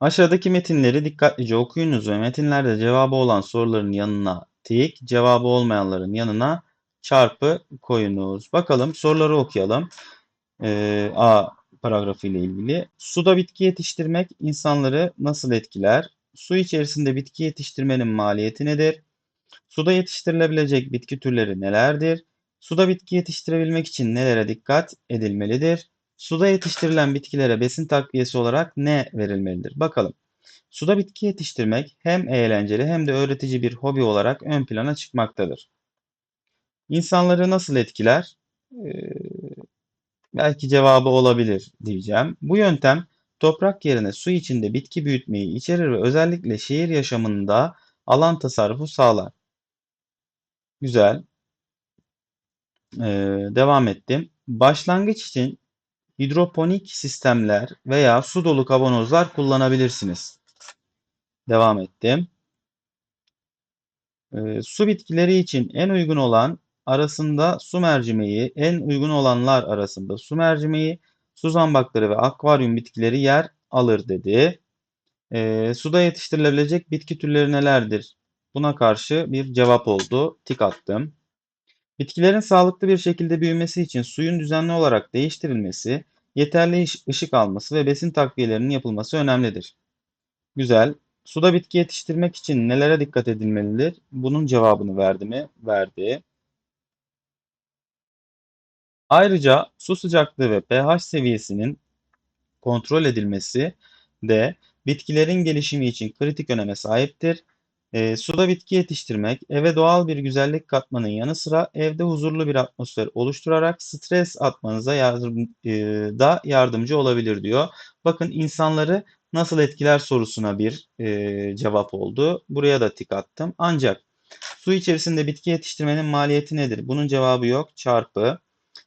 Aşağıdaki metinleri dikkatlice okuyunuz ve metinlerde cevabı olan soruların yanına tik, cevabı olmayanların yanına çarpı koyunuz. Bakalım soruları okuyalım. Ee, A paragrafı ile ilgili. Suda bitki yetiştirmek insanları nasıl etkiler? Su içerisinde bitki yetiştirmenin maliyeti nedir? Suda yetiştirilebilecek bitki türleri nelerdir? Suda bitki yetiştirebilmek için nelere dikkat edilmelidir? Suda yetiştirilen bitkilere besin takviyesi olarak ne verilmelidir? Bakalım. Suda bitki yetiştirmek hem eğlenceli hem de öğretici bir hobi olarak ön plana çıkmaktadır. İnsanları nasıl etkiler? Ee, belki cevabı olabilir diyeceğim. Bu yöntem toprak yerine su içinde bitki büyütmeyi içerir ve özellikle şehir yaşamında alan tasarrufu sağlar. Güzel. Ee, devam ettim. Başlangıç için hidroponik sistemler veya su dolu kavanozlar kullanabilirsiniz. Devam ettim. Ee, su bitkileri için en uygun olan arasında su mercimeği, en uygun olanlar arasında su mercimeği, su zambakları ve akvaryum bitkileri yer alır dedi. Ee, suda yetiştirilebilecek bitki türleri nelerdir? Buna karşı bir cevap oldu. Tik attım. Bitkilerin sağlıklı bir şekilde büyümesi için suyun düzenli olarak değiştirilmesi, yeterli ışık alması ve besin takviyelerinin yapılması önemlidir. Güzel. Suda bitki yetiştirmek için nelere dikkat edilmelidir? Bunun cevabını verdi mi? Verdi. Ayrıca su sıcaklığı ve pH seviyesinin kontrol edilmesi de bitkilerin gelişimi için kritik öneme sahiptir. E, suda bitki yetiştirmek eve doğal bir güzellik katmanın yanı sıra evde huzurlu bir atmosfer oluşturarak stres atmanıza yardım, e, da yardımcı olabilir diyor. Bakın insanları nasıl etkiler sorusuna bir e, cevap oldu. Buraya da tik attım. Ancak su içerisinde bitki yetiştirmenin maliyeti nedir? Bunun cevabı yok. Çarpı.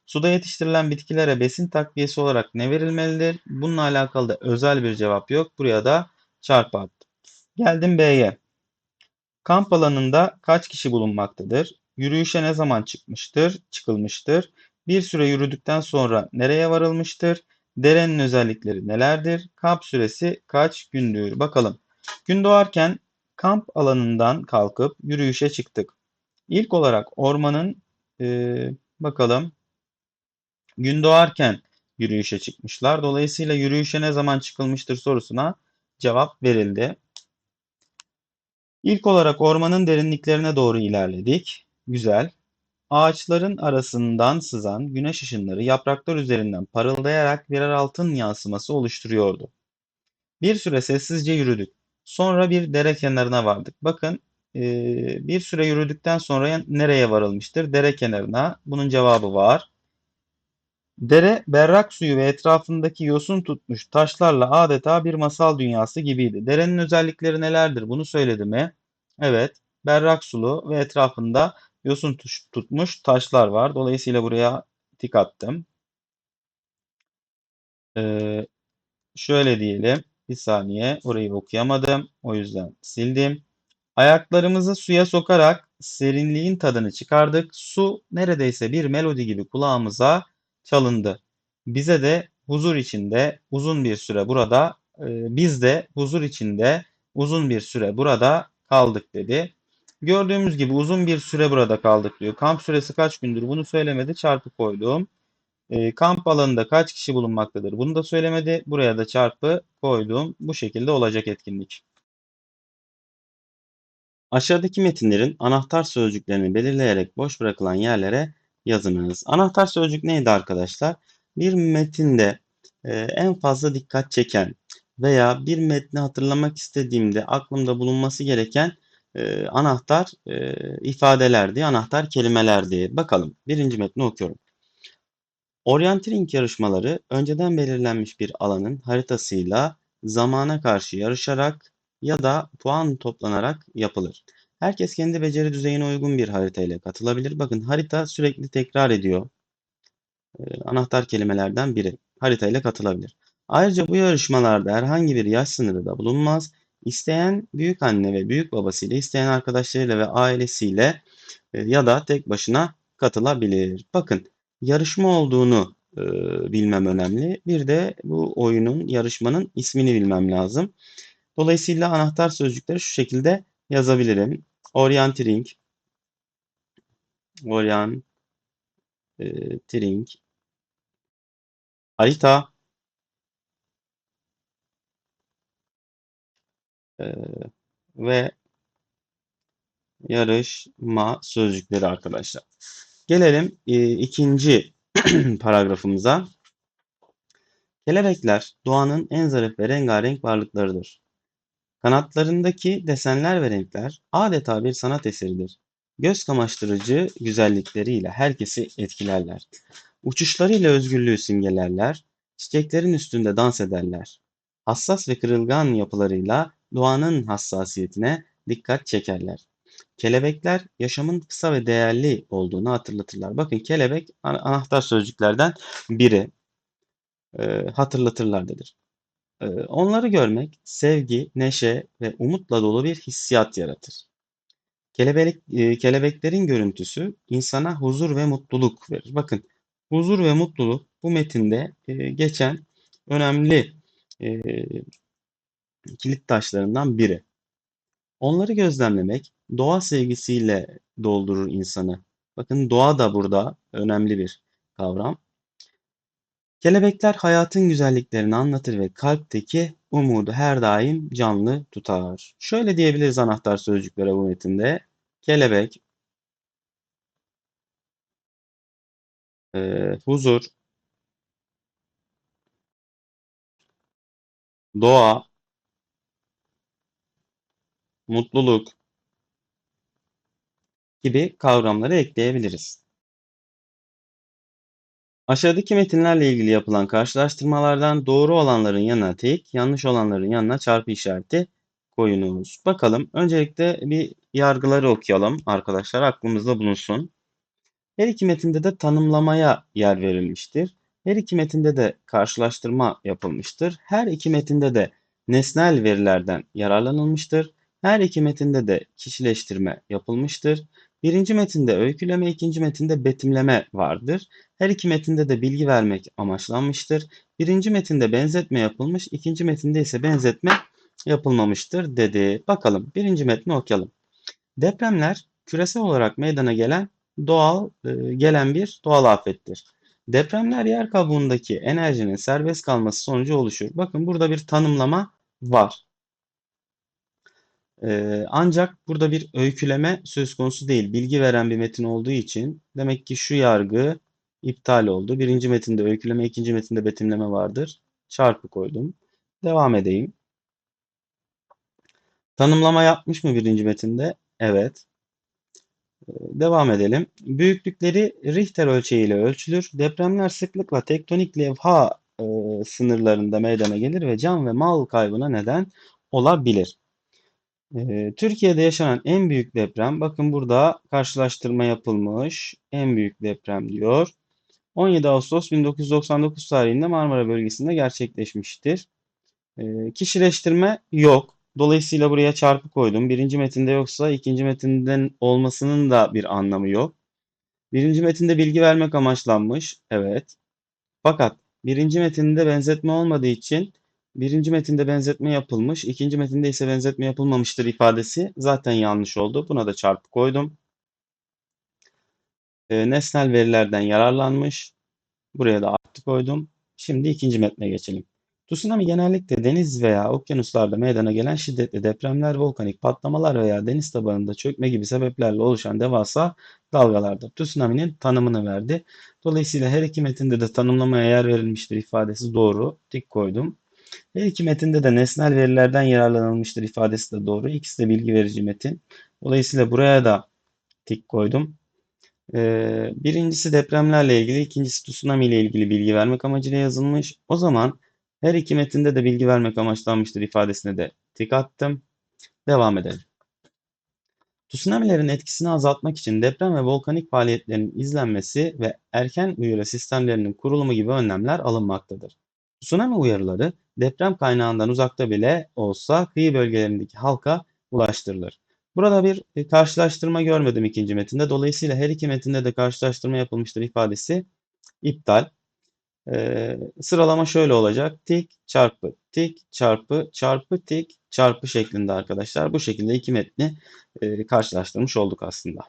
Suda yetiştirilen bitkilere besin takviyesi olarak ne verilmelidir? Bununla alakalı da özel bir cevap yok. Buraya da çarpı attım. Geldim B'ye. Kamp alanında kaç kişi bulunmaktadır? Yürüyüşe ne zaman çıkmıştır? Çıkılmıştır. Bir süre yürüdükten sonra nereye varılmıştır? Derenin özellikleri nelerdir? Kamp süresi kaç gündür? Bakalım. Gün doğarken kamp alanından kalkıp yürüyüşe çıktık. İlk olarak ormanın e, bakalım gün doğarken yürüyüşe çıkmışlar. Dolayısıyla yürüyüşe ne zaman çıkılmıştır sorusuna cevap verildi. İlk olarak ormanın derinliklerine doğru ilerledik. Güzel. Ağaçların arasından sızan güneş ışınları yapraklar üzerinden parıldayarak birer altın yansıması oluşturuyordu. Bir süre sessizce yürüdük. Sonra bir dere kenarına vardık. Bakın bir süre yürüdükten sonra nereye varılmıştır? Dere kenarına. Bunun cevabı var. Dere berrak suyu ve etrafındaki yosun tutmuş taşlarla adeta bir masal dünyası gibiydi. Derenin özellikleri nelerdir? Bunu söyledi mi? Evet, berrak sulu ve etrafında yosun tutmuş taşlar var. Dolayısıyla buraya tik attım. Ee, şöyle diyelim. Bir saniye. Orayı okuyamadım. O yüzden sildim. Ayaklarımızı suya sokarak serinliğin tadını çıkardık. Su neredeyse bir melodi gibi kulağımıza çalındı. Bize de huzur içinde uzun bir süre burada, e, biz de huzur içinde uzun bir süre burada kaldık dedi. Gördüğümüz gibi uzun bir süre burada kaldık diyor. Kamp süresi kaç gündür bunu söylemedi çarpı koydum. E, kamp alanında kaç kişi bulunmaktadır bunu da söylemedi. Buraya da çarpı koydum. Bu şekilde olacak etkinlik. Aşağıdaki metinlerin anahtar sözcüklerini belirleyerek boş bırakılan yerlere yazınız. Anahtar sözcük neydi arkadaşlar? Bir metinde e, en fazla dikkat çeken veya bir metni hatırlamak istediğimde aklımda bulunması gereken e, anahtar e, ifadelerdi, anahtar kelimelerdi. Bakalım birinci metni okuyorum. Orienteering yarışmaları önceden belirlenmiş bir alanın haritasıyla zamana karşı yarışarak ya da puan toplanarak yapılır. Herkes kendi beceri düzeyine uygun bir harita ile katılabilir. Bakın harita sürekli tekrar ediyor. Ee, anahtar kelimelerden biri. Harita ile katılabilir. Ayrıca bu yarışmalarda herhangi bir yaş sınırı da bulunmaz. İsteyen büyük anne ve büyük babasıyla, isteyen arkadaşlarıyla ve ailesiyle e, ya da tek başına katılabilir. Bakın yarışma olduğunu e, bilmem önemli. Bir de bu oyunun, yarışmanın ismini bilmem lazım. Dolayısıyla anahtar sözcükleri şu şekilde yazabilirim. Orienteering, orienteering, harita, e, ve yarışma sözcükleri arkadaşlar. Gelelim e, ikinci paragrafımıza. Kelebekler doğanın en zarif ve rengarenk varlıklarıdır. Kanatlarındaki desenler ve renkler adeta bir sanat eseridir. Göz kamaştırıcı güzellikleriyle herkesi etkilerler. Uçuşlarıyla özgürlüğü simgelerler, çiçeklerin üstünde dans ederler. Hassas ve kırılgan yapılarıyla doğanın hassasiyetine dikkat çekerler. Kelebekler yaşamın kısa ve değerli olduğunu hatırlatırlar. Bakın kelebek anahtar sözcüklerden biri. E, hatırlatırlardadır. E, onları görmek sevgi, neşe ve umutla dolu bir hissiyat yaratır. Kelebek, e, kelebeklerin görüntüsü insana huzur ve mutluluk verir. Bakın huzur ve mutluluk bu metinde e, geçen önemli e, kilit taşlarından biri. Onları gözlemlemek doğa sevgisiyle doldurur insanı. Bakın doğa da burada önemli bir kavram. Kelebekler hayatın güzelliklerini anlatır ve kalpteki umudu her daim canlı tutar. Şöyle diyebiliriz anahtar sözcüklere bu metinde. Kelebek, e, huzur, doğa, mutluluk gibi kavramları ekleyebiliriz. Aşağıdaki metinlerle ilgili yapılan karşılaştırmalardan doğru olanların yanına tek, yanlış olanların yanına çarpı işareti koyunuz. Bakalım öncelikle bir yargıları okuyalım arkadaşlar aklımızda bulunsun. Her iki metinde de tanımlamaya yer verilmiştir. Her iki metinde de karşılaştırma yapılmıştır. Her iki metinde de nesnel verilerden yararlanılmıştır. Her iki metinde de kişileştirme yapılmıştır. Birinci metinde öyküleme, ikinci metinde betimleme vardır. Her iki metinde de bilgi vermek amaçlanmıştır. Birinci metinde benzetme yapılmış, ikinci metinde ise benzetme yapılmamıştır dedi. Bakalım birinci metni okuyalım. Depremler küresel olarak meydana gelen doğal e, gelen bir doğal afettir. Depremler yer kabuğundaki enerjinin serbest kalması sonucu oluşur. Bakın burada bir tanımlama var. Ee, ancak burada bir öyküleme söz konusu değil. Bilgi veren bir metin olduğu için demek ki şu yargı iptal oldu. Birinci metinde öyküleme, ikinci metinde betimleme vardır. Çarpı koydum. Devam edeyim. Tanımlama yapmış mı birinci metinde? Evet. Ee, devam edelim. Büyüklükleri Richter ölçeğiyle ölçülür. Depremler sıklıkla tektonik levha e, sınırlarında meydana gelir ve can ve mal kaybına neden olabilir. Ee, Türkiye'de yaşanan en büyük deprem, bakın burada karşılaştırma yapılmış. En büyük deprem diyor. 17 Ağustos 1999 tarihinde Marmara bölgesinde gerçekleşmiştir. Ee, kişileştirme yok. Dolayısıyla buraya çarpı koydum. Birinci metinde yoksa ikinci metinden olmasının da bir anlamı yok. Birinci metinde bilgi vermek amaçlanmış. Evet. Fakat birinci metinde benzetme olmadığı için birinci metinde benzetme yapılmış, ikinci metinde ise benzetme yapılmamıştır ifadesi zaten yanlış oldu. Buna da çarpı koydum. E, nesnel verilerden yararlanmış. Buraya da artı koydum. Şimdi ikinci metne geçelim. Tsunami genellikle deniz veya okyanuslarda meydana gelen şiddetli depremler, volkanik patlamalar veya deniz tabanında çökme gibi sebeplerle oluşan devasa dalgalardır. Tsunami'nin tanımını verdi. Dolayısıyla her iki metinde de tanımlamaya yer verilmiştir ifadesi doğru. Tik koydum. Her iki metinde de nesnel verilerden yararlanılmıştır ifadesi de doğru. İkisi de bilgi verici metin. Dolayısıyla buraya da tik koydum. Ee, birincisi depremlerle ilgili, ikincisi tsunami ile ilgili bilgi vermek amacıyla yazılmış. O zaman her iki metinde de bilgi vermek amaçlanmıştır ifadesine de tik attım. Devam edelim. Tsunamilerin etkisini azaltmak için deprem ve volkanik faaliyetlerin izlenmesi ve erken uyarı sistemlerinin kurulumu gibi önlemler alınmaktadır. Tsunami uyarıları deprem kaynağından uzakta bile olsa kıyı bölgelerindeki halka ulaştırılır. Burada bir e, karşılaştırma görmedim ikinci metinde. Dolayısıyla her iki metinde de karşılaştırma yapılmıştır ifadesi iptal. Ee, sıralama şöyle olacak. Tik çarpı tik çarpı çarpı tik çarpı şeklinde arkadaşlar. Bu şekilde iki metni e, karşılaştırmış olduk aslında.